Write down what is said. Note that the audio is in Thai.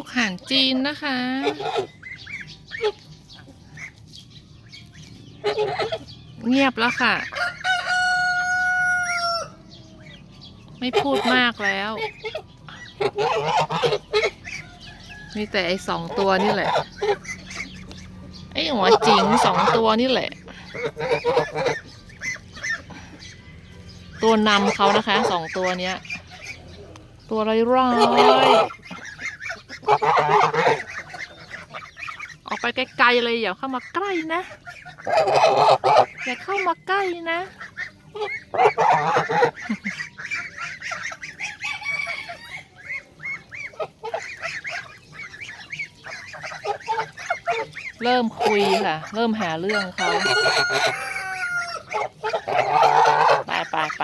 ลูกห่านจีนนะคะ เงียบแล้วค่ะ ไม่พูดมากแล้ว มีแต่ไอ้สองตัวนี่แหละ ไอ้หัวจิงสองตัวนี่แหละ ตัวนำเขานะคะสองตัวเนี้ย ตัวร้ายร้ายๆ ออกไปไกลๆเลยอย่าเข้ามาใกล้นะ อย่าเข้ามาใกล้นะ เริ่มคุยค่ะ เริ่มหาเรื่องเขาไปไปไป